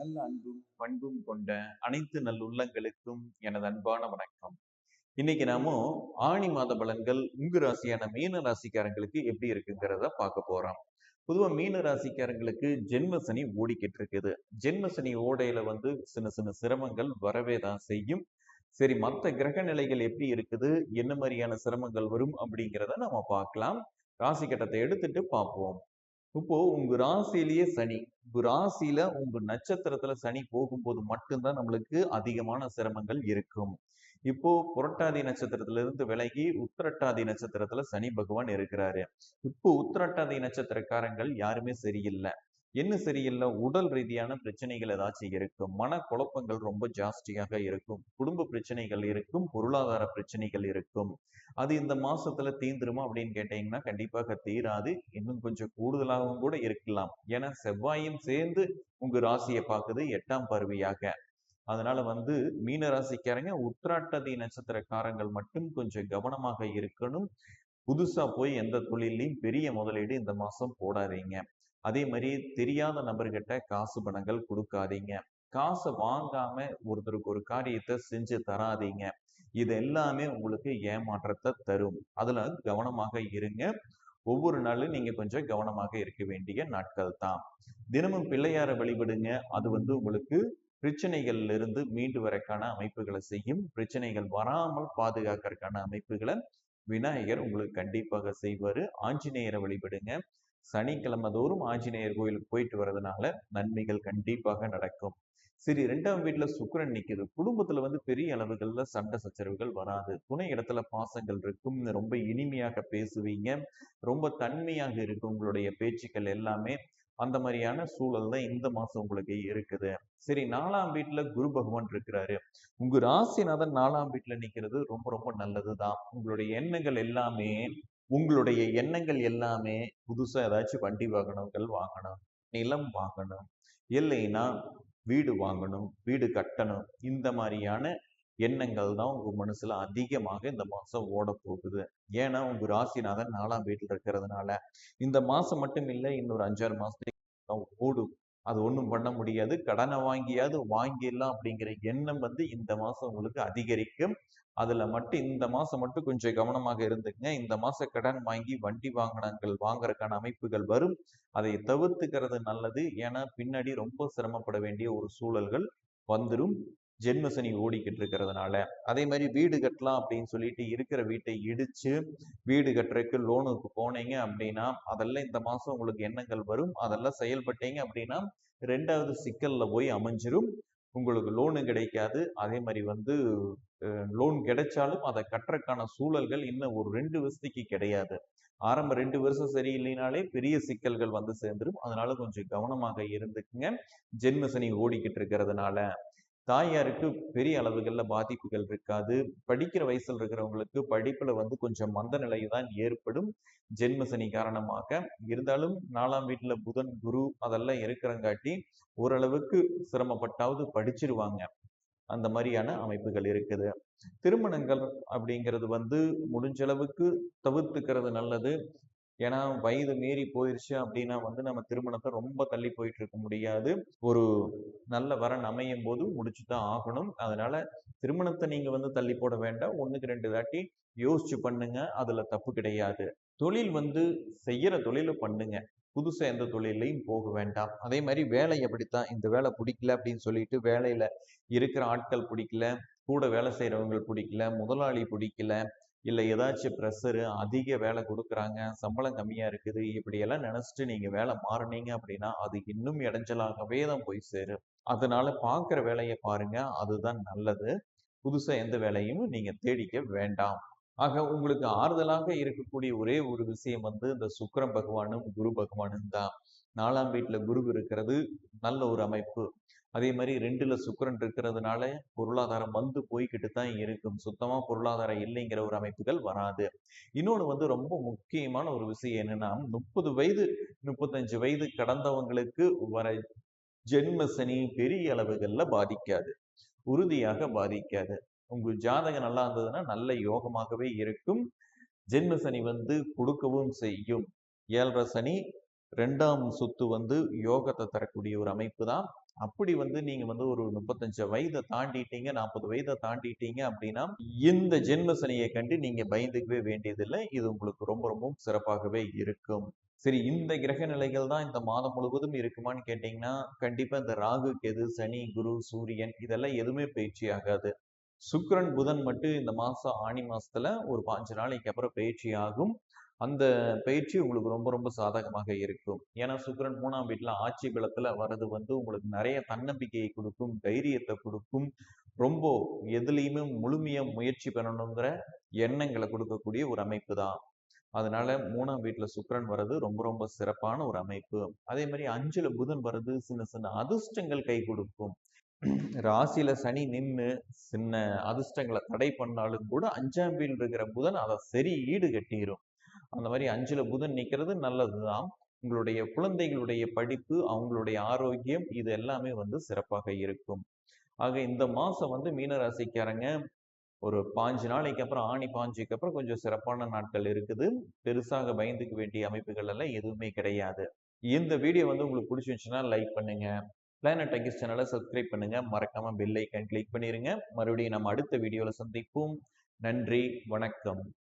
நல்ல அன்பும் பண்பும் கொண்ட அனைத்து நல்லுள்ளங்களுக்கும் எனது அன்பான வணக்கம். இன்னைக்கு நாம ஆணி மாத பலன்கள் உங்கு ராசியான மீன ராசிக்காரங்களுக்கு எப்படி இருக்குங்கிறத பார்க்க போறோம். பொதுவா மீன ராசிக்காரங்களுக்கு ஜென்ம சனி ஓடிக்கிட்டு இருக்குது. ஜென்ம சனி ஓடையில வந்து சின்ன சின்ன சிரமங்கள் வரவே தான் செய்யும். சரி மற்ற கிரக நிலைகள் எப்படி இருக்குது? என்ன மாதிரியான சிரமங்கள் வரும் அப்படிங்கிறத நம்ம பார்க்கலாம். ராசி கட்டத்தை எடுத்துட்டு பார்ப்போம். இப்போ உங்க ராசியிலேயே சனி. உங்க ராசியில உங்க நட்சத்திரத்துல சனி போகும்போது மட்டும்தான் நம்மளுக்கு அதிகமான சிரமங்கள் இருக்கும். இப்போ புரட்டாதி நட்சத்திரத்துல இருந்து விலகி உத்திரட்டாதி நட்சத்திரத்துல சனி பகவான் இருக்கிறாரு. இப்போ உத்திரட்டாதி நட்சத்திரக்காரங்கள் யாருமே சரியில்லை. என்ன சரியில்லை? உடல் ரீதியான பிரச்சனைகள் ஏதாச்சும் இருக்கும் மன குழப்பங்கள் ரொம்ப ஜாஸ்தியாக இருக்கும். குடும்ப பிரச்சனைகள் இருக்கும். பொருளாதார பிரச்சனைகள் இருக்கும். அது இந்த மாசத்துல தீந்துருமா அப்படின்னு கேட்டீங்கன்னா கண்டிப்பாக தீராது. இன்னும் கொஞ்சம் கூடுதலாகவும் கூட இருக்கலாம். ஏன்னா செவ்வாயும் சேர்ந்து உங்க ராசியை பார்க்குது எட்டாம் பருவியாக. அதனால வந்து மீன ராசிக்காரங்க உத்திராட்டதி நட்சத்திரக்காரங்கள் மட்டும் கொஞ்சம் கவனமாக இருக்கணும். புதுசா போய் எந்த தொழிலையும் பெரிய முதலீடு இந்த மாசம் போடாதீங்க. அதே மாதிரி தெரியாத நபர்கிட்ட காசு பணங்கள் கொடுக்காதீங்க. காசை வாங்காம ஒருத்தருக்கு ஒரு காரியத்தை செஞ்சு தராதீங்க. இது எல்லாமே உங்களுக்கு ஏமாற்றத்தை தரும். அதுல கவனமாக இருங்க. ஒவ்வொரு நாளும் நீங்க கொஞ்சம் கவனமாக இருக்க வேண்டிய நாட்கள் தான். தினமும் பிள்ளையார வழிபடுங்க. அது வந்து உங்களுக்கு பிரச்சனைகள்ல இருந்து மீண்டு வரக்கான அமைப்புகளை செய்யும். பிரச்சனைகள் வராமல் பாதுகாக்கிறதுக்கான அமைப்புகளை விநாயகர் உங்களுக்கு கண்டிப்பாக செய்வார். ஆஞ்சநேயரை வழிபடுங்க. சனிக்கிழமை தோறும் ஆஞ்சநேயர் கோயிலுக்கு போயிட்டு வர்றதுனால நன்மைகள் கண்டிப்பாக நடக்கும். சரி ரெண்டாம் வீட்டுல சுக்கரன் நிக்குது. குடும்பத்துல வந்து பெரிய அளவுகள்ல சண்டை சச்சரவுகள் வராது. துணை இடத்துல பாசங்கள் இருக்கும். ரொம்ப இனிமையாக பேசுவீங்க. ரொம்ப தன்மையாக இருக்கும் உங்களுடைய பேச்சுக்கள் எல்லாமே. அந்த மாதிரியான சூழல் தான் இந்த மாசம் உங்களுக்கு இருக்குது. சரி நாலாம் வீட்டுல குரு பகவான் இருக்கிறாரு. உங்க ராசிநாதன் நாலாம் வீட்டுல நிக்கிறது ரொம்ப ரொம்ப நல்லதுதான். உங்களுடைய எண்ணங்கள் எல்லாமே உங்களுடைய எண்ணங்கள் எல்லாமே புதுசா ஏதாச்சும் வண்டி வாகனங்கள் வாங்கணும் நிலம் வாங்கணும் இல்லைன்னா வீடு வாங்கணும் வீடு கட்டணும் இந்த மாதிரியான எண்ணங்கள் தான் உங்க மனசுல அதிகமாக இந்த மாசம் ஓட போகுது. ஏன்னா உங்க ராசிநாதன் நாலாம் வீட்டில் இருக்கிறதுனால இந்த மாசம் மட்டும் இல்லை இன்னொரு அஞ்சாறு மாசத்துக்கு ஓடும். அது ஒன்றும் பண்ண முடியாது. கடனை வாங்கியாவது வாங்கிடலாம் அப்படிங்கிற எண்ணம் வந்து இந்த மாசம் உங்களுக்கு அதிகரிக்கும். அதுல மட்டும் இந்த மாசம் மட்டும் கொஞ்சம் கவனமாக இருந்துங்க இந்த மாச கடன் வாங்கி வண்டி வாங்கினங்கள் வாங்குறதுக்கான அமைப்புகள் வரும். அதை தவிர்த்துக்கிறது நல்லது. ஏன்னா பின்னாடி ரொம்ப சிரமப்பட வேண்டிய ஒரு சூழல்கள் வந்துடும் ஜென்ம சனி ஓடிக்கிட்டு இருக்கிறதுனால அதே மாதிரி வீடு கட்டலாம் அப்படின்னு சொல்லிட்டு இருக்கிற வீட்டை இடிச்சு வீடு கட்டுறதுக்கு லோனுக்கு போனீங்க அப்படின்னா அதெல்லாம் இந்த மாசம் உங்களுக்கு எண்ணங்கள் வரும். அதெல்லாம் செயல்பட்டீங்க அப்படின்னா ரெண்டாவது சிக்கல்ல போய் அமைஞ்சிரும். உங்களுக்கு லோனு கிடைக்காது. அதே மாதிரி வந்து லோன் கிடைச்சாலும் அதை கட்டுறதுக்கான சூழல்கள் இன்னும் ஒரு ரெண்டு வருஷத்துக்கு கிடையாது. ஆரம்ப ரெண்டு வருஷம் சரியில்லைனாலே பெரிய சிக்கல்கள் வந்து சேர்ந்துடும் அதனால கொஞ்சம் கவனமாக இருந்துக்குங்க. ஜென்ம சனி ஓடிக்கிட்டு இருக்கிறதுனால தாயாருக்கு பெரிய அளவுகளில் பாதிப்புகள் இருக்காது. படிக்கிற வயசில் இருக்கிறவங்களுக்கு படிப்புல வந்து கொஞ்சம் மந்த நிலை தான் ஏற்படும். ஜென்ம சனி காரணமாக. இருந்தாலும் நாலாம் வீட்டுல புதன் குரு அதெல்லாம் இருக்கிறங்காட்டி ஓரளவுக்கு சிரமப்பட்டாவது படிச்சிருவாங்க. அந்த மாதிரியான அமைப்புகள் இருக்குது. திருமணங்கள் அப்படிங்கிறது வந்து முடிஞ்சளவுக்கு தவிர்த்துக்கிறது நல்லது. ஏன்னா வயது மீறி போயிருச்சு அப்படின்னா வந்து நம்ம திருமணத்தை ரொம்ப தள்ளி போயிட்டு இருக்க முடியாது. ஒரு நல்ல வரன் அமையும் போது முடிச்சுதான் ஆகணும். அதனால திருமணத்தை நீங்க வந்து தள்ளி போட வேண்டாம். ஒண்ணுக்கு ரெண்டு தாட்டி யோசிச்சு பண்ணுங்க. அதுல தப்பு கிடையாது. தொழில் வந்து செய்யற தொழிலை பண்ணுங்க. புதுசா எந்த தொழிலையும் போக வேண்டாம். அதே மாதிரி வேலை எப்படித்தான் இந்த வேலை பிடிக்கல அப்படின்னு சொல்லிட்டு வேலையில இருக்கிற ஆட்கள் பிடிக்கல. கூட வேலை செய்யறவங்க பிடிக்கல. முதலாளி பிடிக்கல. இல்லை ஏதாச்சும் ப்ரெஷரு அதிக வேலை கொடுக்குறாங்க சம்பளம் கம்மியாக இருக்குது இப்படியெல்லாம் நினச்சிட்டு நீங்கள் வேலை மாறினீங்க அப்படின்னா அது இன்னும் இடைஞ்சலாகவே தான் போய் சேரும். அதனால பார்க்குற வேலையை பாருங்க அதுதான் நல்லது. புதுசாக எந்த வேலையும் நீங்கள் தேடிக்க வேண்டாம். ஆக உங்களுக்கு ஆறுதலாக இருக்கக்கூடிய ஒரே ஒரு விஷயம் வந்து இந்த சுக்கரன் பகவானும் குரு பகவானும் தான். நாலாம் வீட்டில் குரு இருக்கிறது நல்ல ஒரு அமைப்பு. அதே மாதிரி ரெண்டுல சுக்கரன் இருக்கிறதுனால பொருளாதாரம் வந்து போய்கிட்டு தான் இருக்கும். சுத்தமா பொருளாதாரம் இல்லைங்கிற ஒரு அமைப்புகள் வராது. இன்னொன்று வந்து ரொம்ப முக்கியமான ஒரு விஷயம் என்னன்னா முப்பது வயது முப்பத்தஞ்சு வயது கடந்தவங்களுக்கு வர ஜென்ம சனி பெரிய அளவுகள்ல பாதிக்காது. உறுதியாக பாதிக்காது. உங்க ஜாதகம் நல்லா இருந்ததுன்னா நல்ல யோகமாகவே இருக்கும். ஜென்ம சனி வந்து கொடுக்கவும் செய்யும். ஏழரை சனி ரெண்டாம் சொத்து வந்து யோகத்தை தரக்கூடிய ஒரு அமைப்பு தான். அப்படி வந்து நீங்க வந்து ஒரு முப்பத்தஞ்சு வயதை தாண்டிட்டீங்க நாற்பது வயதை தாண்டிட்டீங்க அப்படின்னா இந்த ஜென்ம சனியை கண்டு நீங்க பயந்துக்கவே வேண்டியதில்லை. இது உங்களுக்கு ரொம்ப ரொம்ப சிறப்பாகவே இருக்கும். சரி இந்த கிரக நிலைகள் தான் இந்த மாதம் முழுவதும் இருக்குமான்னு கேட்டீங்கன்னா கண்டிப்பா இந்த ராகு கெது சனி குரு சூரியன் இதெல்லாம் எதுவுமே பயிற்சி ஆகாது. சுக்கரன் புதன் மட்டும் இந்த மாசம் ஆணி மாசத்துல ஒரு பாஞ்சு நாளைக்கு அப்புறம் பயிற்சி ஆகும். அந்த பயிற்சி உங்களுக்கு ரொம்ப ரொம்ப சாதகமாக இருக்கும். ஏன்னா சுக்கரன் மூணாம் வீட்டுல ஆட்சி பலத்துல வர்றது வந்து உங்களுக்கு நிறைய தன்னம்பிக்கையை கொடுக்கும் தைரியத்தை கொடுக்கும். ரொம்ப எதுலேயுமே முழுமையா முயற்சி பண்ணணுங்கிற எண்ணங்களை கொடுக்கக்கூடிய ஒரு அமைப்பு தான். அதனால மூணாம் வீட்டுல சுக்கரன் வர்றது ரொம்ப ரொம்ப சிறப்பான ஒரு அமைப்பு. அதே மாதிரி அஞ்சுல புதன் வர்றது சின்ன சின்ன அதிர்ஷ்டங்கள் கை கொடுக்கும். ராசியில சனி நின்று சின்ன அதிர்ஷ்டங்களை தடை பண்ணாலும் கூட அஞ்சாம் வீடு இருக்கிற புதன் அதை சரி ஈடு கட்டிடும் அந்த மாதிரி அஞ்சுல புதன் நிக்கிறது நல்லதுதான். உங்களுடைய குழந்தைகளுடைய படிப்பு அவங்களுடைய ஆரோக்கியம் இது எல்லாமே வந்து சிறப்பாக இருக்கும். ஆக இந்த மாதம் வந்து மீனராசிக்காரங்க ஒரு பாஞ்சு நாளைக்கு அப்புறம் ஆணி பாஞ்சுக்கு அப்புறம் கொஞ்சம் சிறப்பான நாட்கள் இருக்குது. பெருசாக பயந்துக்க வேண்டிய அமைப்புகள் எல்லாம் எதுவுமே கிடையாது. இந்த வீடியோ வந்து உங்களுக்கு பிடிச்சிருந்துச்சுன்னா லைக் பண்ணுங்க. பிளானட் டங்கிஸ் சேனலை சப்ஸ்கிரைப் பண்ணுங்க. மறக்காம பெல் ஐக்கன் கிளிக் பண்ணிருங்க. மறுபடியும் நம்ம அடுத்த வீடியோவில் சந்திப்போம். நன்றி வணக்கம்.